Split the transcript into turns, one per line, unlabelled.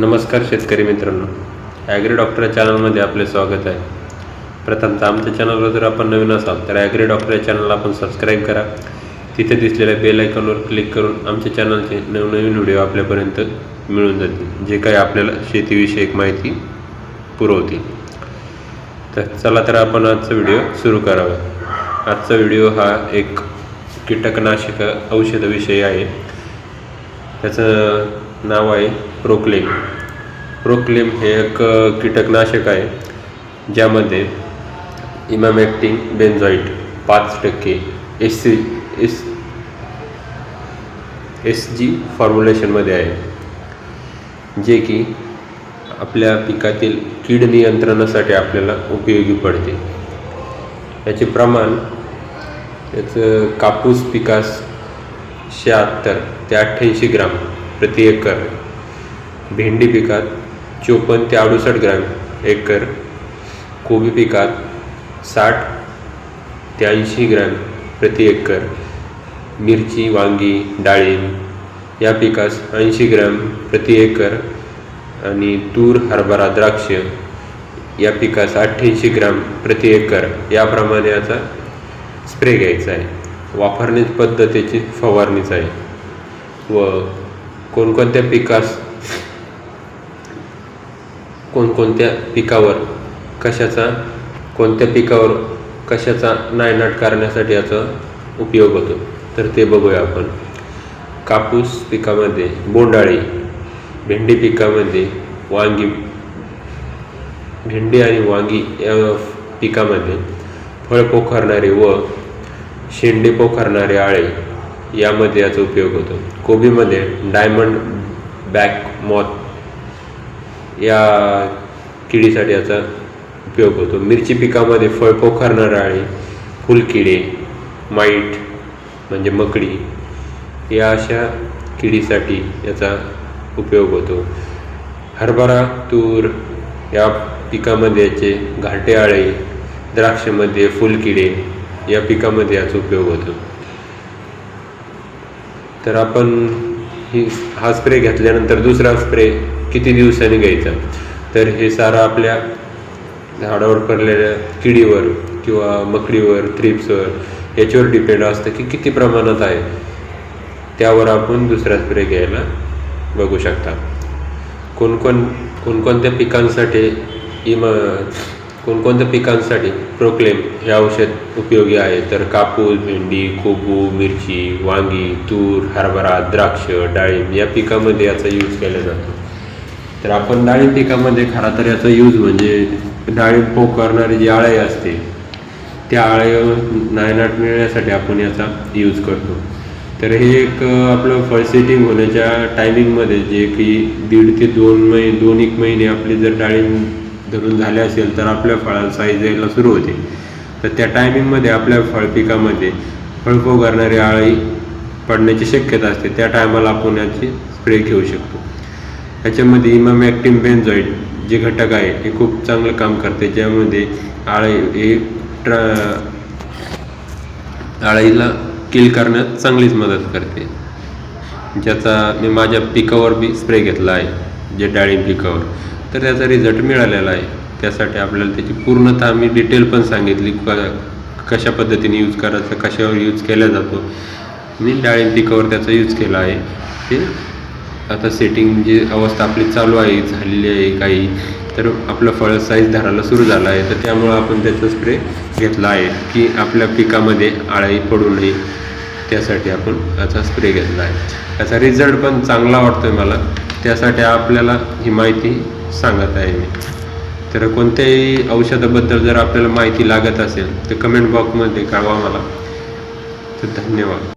नमस्कार शेतकरी मित्रांनो. ॲग्री डॉक्टर या चॅनलमध्ये आपले स्वागत आहे. प्रथमतः आमच्या चॅनलवर जर आपण नवीन असाल तर ॲग्री डॉक्टर या चॅनलला आपण सबस्क्राईब करा. तिथे दिसलेल्या बेल आयकॉनवर क्लिक करून आमच्या चॅनलचे नवनवीन व्हिडिओ आपल्यापर्यंत मिळून जातील जे काही आपल्याला शेतीविषयक माहिती पुरवतील. तर चला तर आपण आजचा व्हिडिओ सुरू करावा. आजचा व्हिडिओ हा एक कीटकनाशक औषधाविषयी आहे. त्याचं नाव आहे प्रोक्लेम. प्रोक्लेम हे एक कीटकनाशक आहे ज्यामध्ये इमामॅक्टिंग बेन्झॉईट पाच टक्के S C S S G फॉर्म्युलेशनमध्ये आहे. जे की आपल्या पिकातील कीड नियंत्रणासाठी आपल्याला उपयोगी पडते. याचे प्रमाण याचं कापूस पिकास शहात्तर ते अठ्ठ्याऐंशी ग्राम. प्रति एकर भेंडी पिकात चोपन्न ते अडुसष्ट ग्रॅम एकर कोबी पिकात साठ ते ऐंशी ग्रॅम प्रति एकर मिरची वांगी डाळिंब या पिकास ऐंशी ग्रॅम प्रति एकर आणि तूर हरभरा द्राक्ष या पिकास अठ्ठ्याऐंशी ग्राम प्रति एकर याप्रमाणे याचा स्प्रे घ्यायचा आहे. वापरण्याची पद्धतीची फवारणीच आहे व कोणकोणत्या पिकास कोणकोणत्या पिकावर कशाचा कोणत्या पिकावर कशाचा नायनाट करण्यासाठी याचा उपयोग होतो? तर ते बघूया आपण. कापूस पिकामध्ये बोंडाळी भेंडी पिकामध्ये वांगी भेंडी आणि वांगी या पिकामध्ये फळ पोखरणारे व शेंडे पोखरणारे आळे यामध्ये याचा उपयोग होतो. कोबीमध्ये डायमंड बॅक मॉथ या किडीसाठी याचा उपयोग होतो. मिरची पिकामध्ये फळ पोखरणारे आळी फुलकिडे माईट म्हणजे मकडी या अशा किडीसाठी याचा उपयोग होतो. हरभरा तूर या पिकामध्ये याचे घाटे आळे द्राक्षमध्ये फुलकिडे या पिकामध्ये याचा उपयोग होतो. तर आपण ही हा स्प्रे घेतल्यानंतर दुसरा स्प्रे किती दिवसांनी घ्यायचा? तर हे सारं आपल्या झाडावर पडलेल्या किडीवर किंवा मकडीवर थ्रिप्सवर याच्यावर डिपेंड असतं की किती प्रमाणात आहे. त्यावर आपण दुसरा स्प्रे घ्यायला बघू शकता. कोणकोण कोणकोणत्या पिकांसाठी इम कोणकोणत्या पिकांसाठी प्रोक्लेम हे औषध उपयोगी आहे? तर कापूस भेंडी कोबू मिरची वांगी तूर हरभरा द्राक्ष डाळिंब या पिकामध्ये याचा यूज केला जातो. तर आपण डाळिंब पिकामध्ये खरा तर याचा यूज म्हणजे डाळिंब पोक करणारी जी आळे असते त्या आळे नायनाट मिळण्यासाठी आपण याचा यूज करतो. तर हे एक आपलं फळ सेटिंग होण्याच्या टायमिंगमध्ये जे की दीड ते दोन महिने दोन एक महिने आपली जर डाळिंब धरून झाले असेल तर आपल्या फळाला साईज यायला सुरू होते. तर त्या टायमिंगमध्ये आपल्या फळ पिकामध्ये करणारी आळी पडण्याची शक्यता असते. त्या टायमाला आपण याची स्प्रे घेऊ शकतो. याच्यामध्ये इमामॅक्टिन बेन्झॉईड जे घटक आहे हे खूप चांगलं काम करते. ज्यामध्ये आळे हे ट्र आळीला किल करण्यात चांगलीच मदत करते. ज्याचा मी माझ्या पिकावर बी स्प्रे घेतला आहे जे डाळिंब पिकावर. तर त्याचा रिझल्ट मिळालेला आहे. त्यासाठी आपल्याला त्याची पूर्णतः मी डिटेल पण सांगितली कशा पद्धतीने यूज करायचं कशावर यूज केला जातो. मी डाळिंब पिकावर त्याचा यूज केला आहे. ते आता सेटिंग म्हणजे जी अवस्था आपली चालू आहे झालेली आहे काही. तर आपलं फळ साईज धरायला सुरू झाला आहे. तर त्यामुळं आपण त्याचा स्प्रे घेतला आहे की आपल्या पिकामध्ये आळाई पडू नये. त्यासाठी आपण त्याचा स्प्रे घेतला आहे. त्याचा रिझल्ट पण चांगला वाटतोय मला. त्यासाठी आपल्याला ही माहिती सांगत आहे मी. तर कोणत्याही औषधाबद्दल जर आपल्याला माहिती लागत असेल तर कमेंट बॉक्समध्ये कळवा मला. तर धन्यवाद.